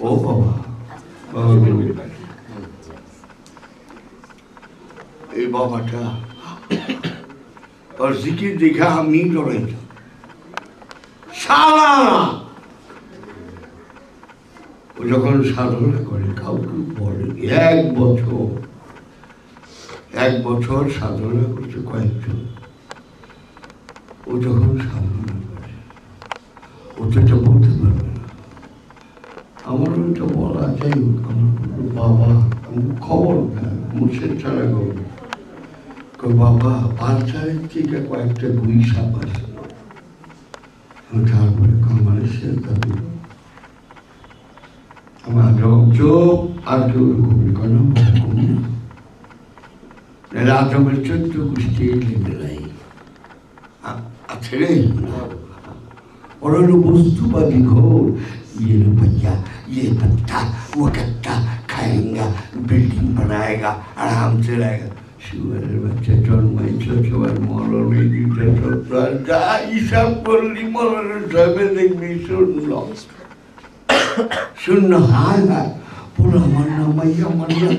ও বাবা। এই বাবাটা ওর জিকির দেখে আমি ডরাইতাম সারা ও যখন সাধনা করে, কাউকে বলে এক বছর এক বছর সাধনা করছে কয়েকজন। ও যখন এই বাবা খবর মুর্শিদ ছাড়া গরু তো বাবা বাচ্চার থেকে কয়েকটা গুই সাপ আসলো তারপরে কামারে সে দাবি আমার রকজব আর কেউ রকমের কোনো রাজমের চোদ্দ গোষ্ঠী লেগে নাই আছে রে ওরা বস্তুবাদী रुपया ये पत्ता वो कट्टा खाएगा बिल्डिंग बनाएगा आराम से रहेगा শুয়ারের বাচ্চা জন্মাইছে সবার মরণে দিতে সত্তর যা হিসাব করলি মরণের সবে দেখবি শূন্য শূন্য হায় হায় পুরো আমার নামাই আমার না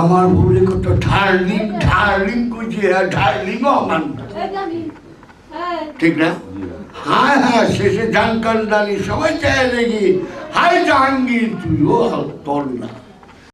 আমার বলে কত ঢার্লিং ঢার্লিং করছে আর ঢার্লিংও আমার না ঠিক না হ্যাঁ হ্যাঁ শেষে জানকান দানি সবাই চায় দেখি। হাই জাহাঙ্গীর তুইও তোর না।